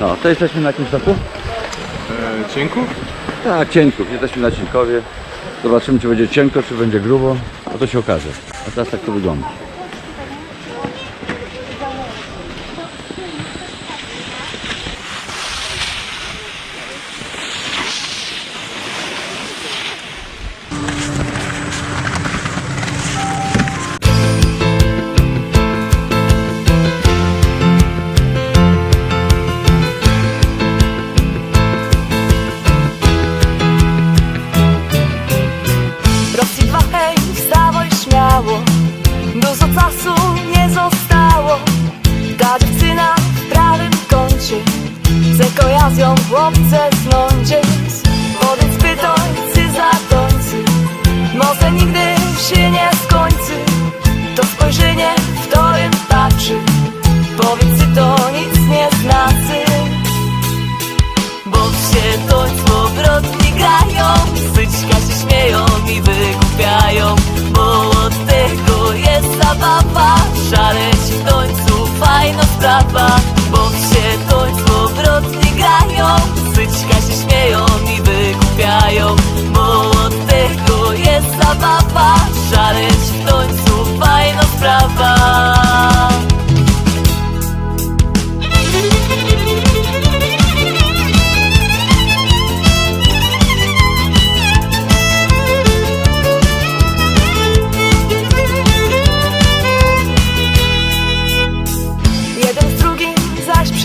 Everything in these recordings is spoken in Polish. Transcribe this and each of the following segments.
No, to jesteśmy na jakim stoku? E, cienków? Tak, cienków. Jesteśmy na Cienkowie. Zobaczymy, czy będzie cienko, czy będzie grubo. No to się okaże. A teraz tak to wygląda. Się to powrotnie grają. Syczka się śmieją i wykupiają Bo od tego jest zabawa. Szaleć w końcu fajna sprawa Bo się to powrotnie grają. Syczka się śmieją i wykupiają Bo od tego jest zabawa. Szaleć w końcu fajna sprawa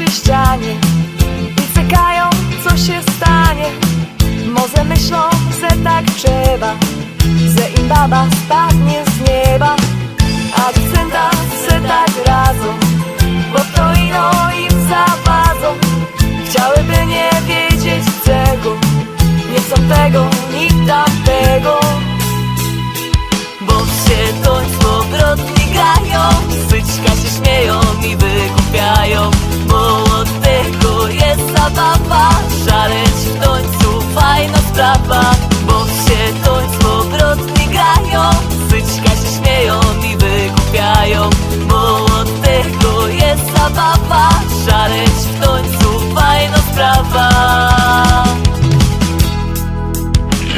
przy ścianie I czekają co się stanie. Może myślą, że tak trzeba Że im baba spadnie z nieba. A dziewczęta se tak radzą Bo to ino im zawadzą Chciałyby nie wiedzieć czego Nie chcą tego, ni tamtego. Bo się to powrotnie grają Syczka się śmieją i wykupiają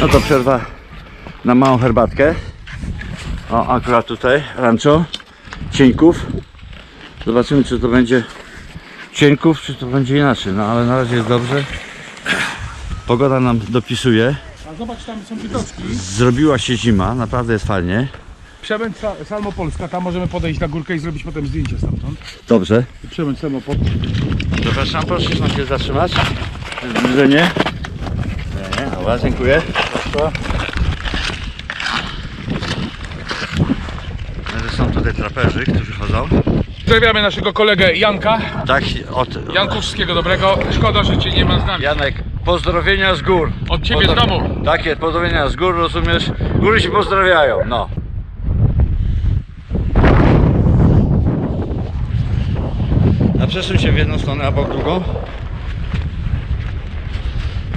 No to przerwa na małą herbatkę. O, akurat tutaj, rancho, cienków. Zobaczymy, czy to będzie cienków, czy to będzie inaczej. No ale na razie jest dobrze. Pogoda nam dopisuje. A zobacz, tam są widoczki. Zrobiła się zima, naprawdę jest fajnie. Przemęt Sa- Salmopolska, tam możemy podejść na górkę i zrobić potem zdjęcie stamtąd. Dobrze. Przemęt Salmopolska. Zapraszam, proszę się zatrzymać. Zbliżenie. Dobra, dziękuję. Są tutaj traperzy, którzy chodzą. Pozdrawiamy naszego kolegę Janka. Tak, od... Janku, wszystkiego dobrego. Szkoda, że cię nie ma z nami. Janek, pozdrowienia z gór. Od ciebie z domu. Takie, pozdrowienia z gór, rozumiesz? Góry się pozdrawiają, no. A przesuń się w jedną stronę, a bok drugą.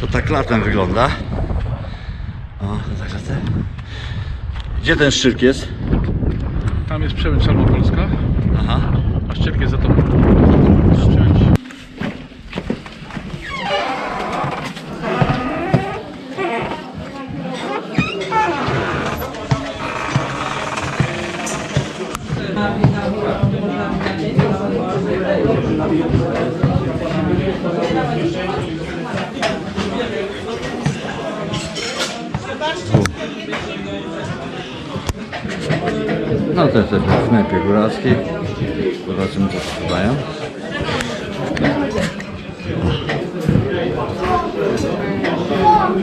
To tak latem wygląda. O, to tak latem. Gdzie ten szczyt jest? Tam jest Przemęt Salmopolska, Aha. a Szczepk jest za. Przemęć. No to jesteśmy w knajpie góralskiej. Zobaczymy co sprzedają.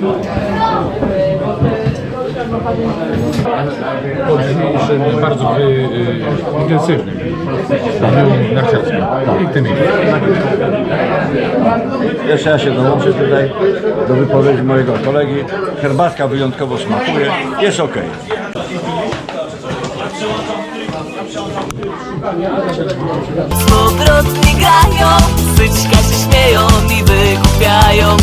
Po dzisiejszym bardzo y, y, intensywnym dniu narciarskim. Piękne miejsce. Jeszcze ja się dołączę tutaj do wypowiedzi mojego kolegi. Herbatka wyjątkowo smakuje. Jest ok. Powrotnie grają, syczka się śmieją i wykupiają